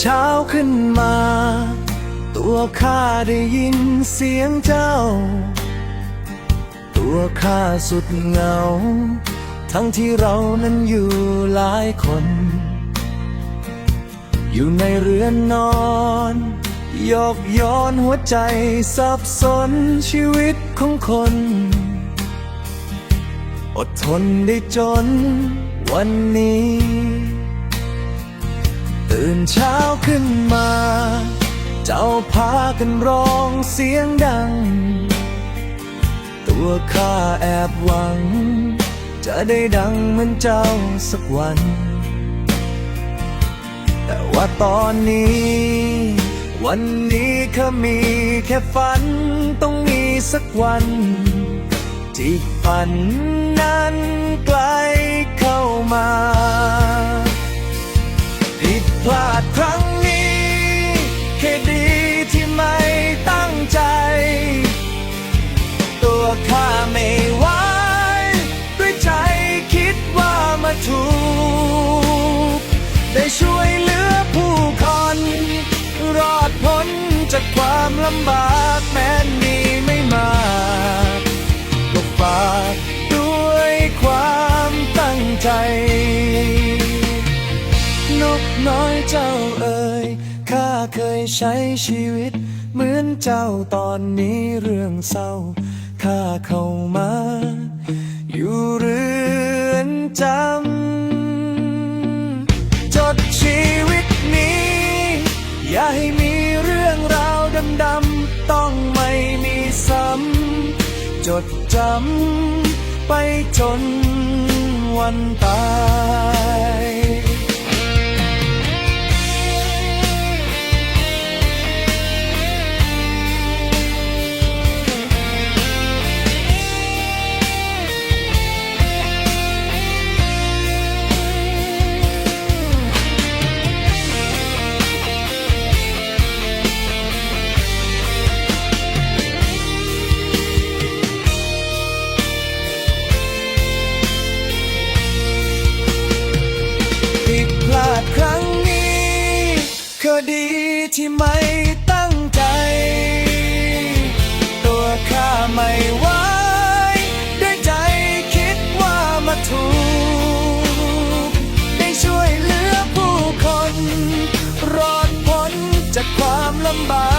เช้าขึ้นมา ตัวข้าได้ยินเสียงเจ้า ตัวข้าสุดเหงา ทั้งที่เรานั้นอยู่หลายคน อยู่ในเรือนนอนยอกย้อนหัวใจสับสนชีวิตของคน อดทนได้จนวันนี้ ตื่นเช้าขึ้นมา เจ้าพากันร้องเสียงดัง ตัวข้าแอบหวัง จะได้ดังเหมือนเจ้าสักวัน แต่ว่าตอนนี้ วันนี้ข้ามีแค่ฝัน ต้องมีสักวันที่ฝันนั้นใกล้เข้า ได้ช่วยเหลือผู้คนรอดพ้นจากความลำบากแม้นมีไม่มากก็ฝากด้วยความตั้งใจ นกน้อยเจ้าเอ๋ยข้าเคยใช้ชีวิต เหมือนเจ้าตอนนี้เรื่องเศร้าข้าเข้ามา อยู่เรือนจำ ดำต้องไม่มีซ้ำจดจำไปจนวันตาย ก็ดีที่ไม่ตั้งใจ ตัวข้าไม่ไหวด้วยใจคิดว่ามาถูก ได้ช่วยเหลือผู้คน รอดพ้นจากความลำบาก